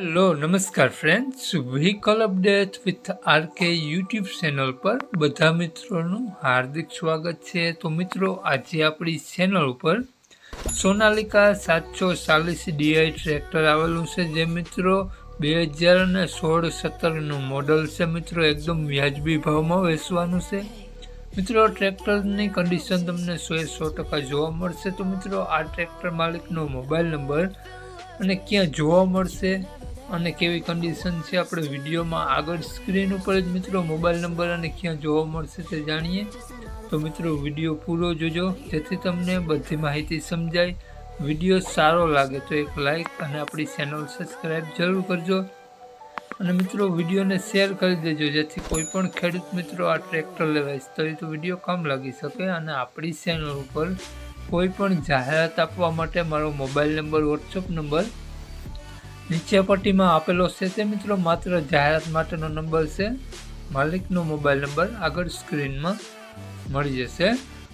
Hello, નમસ્કાર friends vehicle update with RK YouTube channel પર બધા મિત્રોનું હાર્દિક સ્વાગત છે. તો મિત્રો, આજે આપણી ચેનલ ઉપર સોનાલિકા સાતસો ચાલીસ ડીઆઈ ટ્રેક્ટર આવેલું છે. જે મિત્રો બે હજાર અને સોળ સત્તરનું મોડલ છે. મિત્રો, એકદમ વ્યાજબી ભાવમાં વેચવાનું છે. મિત્રો ટ્રેક્ટરની કન્ડિશન તમને સો સો ટકા જોવા મળશે. તો મિત્રો, આ ટ્રેક્ટર માલિકનો મોબાઈલ નંબર અને ક્યાં જોવા મળશે? અને કેવી કન્ડિશન છે આપણે વિડીયોમાં આગળ સ્ક્રીન ઉપર જ મિત્રો મોબાઈલ નંબર અને ક્યાં જોવા મળશે તે જાણીએ. તો મિત્રો વીડિયો પૂરો જોજો, જેથી તમને બધી માહિતી સમજાય. વીડિયો સારો લાગે તો એક લાઈક અને આપણી ચેનલ સબસ્ક્રાઈબ જરૂર કરજો. અને મિત્રો વિડીયોને શેર કરી દેજો, જેથી કોઈ પણ ખેડૂત મિત્રો આ ટ્રેક્ટર લેવા ઈચ્છતા હોય તો વીડિયો કામ લાગી શકે. અને આપણી ચેનલ ઉપર કોઈ પણ જાહેરાત આપવા માટે મારો મોબાઈલ નંબર વોટ્સઅપ નંબર નીચે પટ્ટીમાં આપેલો છે તે મિત્રો માત્ર જાહેરાત માટેનો નંબર છે. માલિકનો મોબાઈલ નંબર આગળ સ્ક્રીનમાં મળી જશે.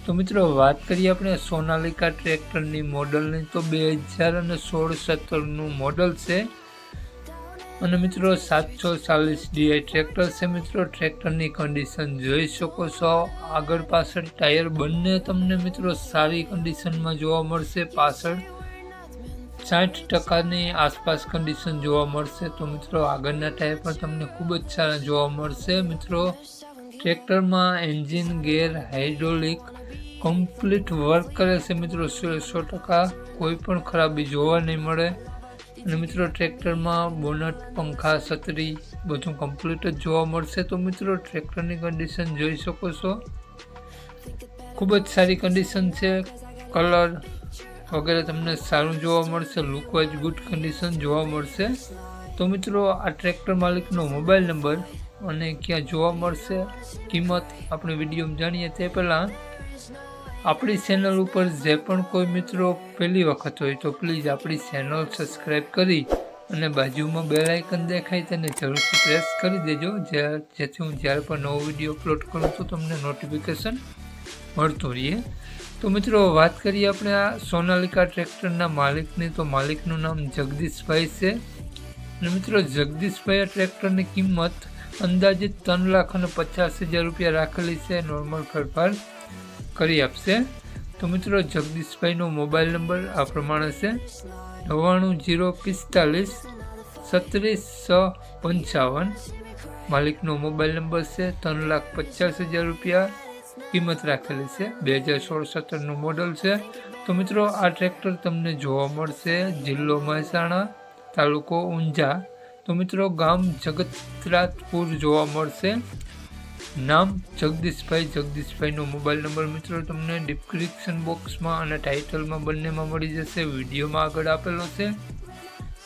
તો મિત્રો વાત કરીએ આપણે સોનાલિકા ટ્રેક્ટરની મોડલની. તો બે હજાર અને સોળ સત્તરનું મોડલ છે. અને મિત્રો સાતસો ચાલીસ ડીઆઈ ટ્રેક્ટર છે મિત્રો. ટ્રેક્ટરની કન્ડિશન જોઈ શકો છો. આગળ પાછળ ટાયર બંને તમને મિત્રો સારી કન્ડિશનમાં જોવા મળશે. પાછળ સાઠ ટકાની આસપાસ કન્ડિશન જોવા મળશે. તો મિત્રો, આગળના ટાયર પણ તમને ખૂબ જ સારા જોવા મળશે. મિત્રો, ટ્રેક્ટરમાં engine gear hydraulic complete work કરે છે મિત્રો. સો ટકા કોઈ પણ ખરાબી જોવા નહીં મળે. અને મિત્રો, ટ્રેક્ટરમાં બોનટ, પંખા, છત્રી બધું કમ્પ્લીટ જ જોવા મળશે. તો મિત્રો, ટ્રેક્ટરની કન્ડિશન જોઈ શકો છો. ખૂબ જ સારી કન્ડિશન છે. કલર વગેરે તમને સારું જોવા મળશે, લુકવાઇઝ ગુડ કન્ડિશન જોવા મળશે. તો મિત્રો, આ ટ્રેક્ટર માલિકનો મોબાઈલ નંબર અને ક્યાં જોવા મળશે, કિંમત આપણે વિડીયોમાં જાણીએ તે પહેલાં આપણી ચેનલ ઉપર જે પણ કોઈ મિત્રો પહેલી વખત હોય તો પ્લીઝ આપણી ચેનલ સબસ્ક્રાઈબ કરી અને બાજુમાં બે લાઇકન દેખાય તેને જરૂરથી પ્રેસ કરી દેજો. જેથી હું જ્યારે પણ નવો વીડિયો અપલોડ કરું તો તમને નોટિફિકેશન મળતું રહીએ. તો મિત્રો, વાત કરીએ આપણે આ સોનાલિકા ટ્રેક્ટરના માલિકની. તો માલિકનું નામ જગદીશભાઈ છે. અને મિત્રો જગદીશભાઈ આ ટ્રેક્ટરની કિંમત અંદાજિત ત્રણ લાખ અને પચાસ હજાર રૂપિયા રાખેલી છે. નોર્મલ ફેરફાર કરી આપશે. તો મિત્રો, જગદીશભાઈનો મોબાઈલ નંબર આ પ્રમાણે છે. નવ્વાણું જીરો પિસ્તાલીસ સત્રીસ છ પંચાવન. માલિકનો મોબાઈલ નંબર છે ત્રણ લાખ પચાસ હજાર રૂપિયા. કિંમત રાખેલી છે. બે હજાર સોળ સત્તરનું મોડલ છે. તો મિત્રો, આ ટ્રેક્ટર તમને જોવા મળશે જિલ્લો મહેસાણા, તાલુકો ઊંઝા. તો મિત્રો, ગામ જગતરાજપુર જોવા મળશે. નામ જગદીશભાઈ. જગદીશભાઈનો મોબાઈલ નંબર મિત્રો તમને ડિસ્ક્રિપ્શન બોક્સમાં અને ટાઇટલમાં બંનેમાં મળી જશે. વિડીયોમાં આગળ આપેલો છે.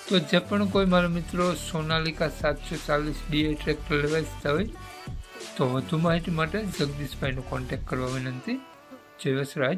તો જે પણ કોઈ મારા મિત્રો સોનાલિકા સાતસો ચાલીસ ડીએ ટ્રેક્ટર લેવા ઈચ્છતા હોય તો વધુ માહિતી માટે જગદીશભાઈનો કોન્ટેક્ટ કરવા વિનંતી. જય વસરાજ.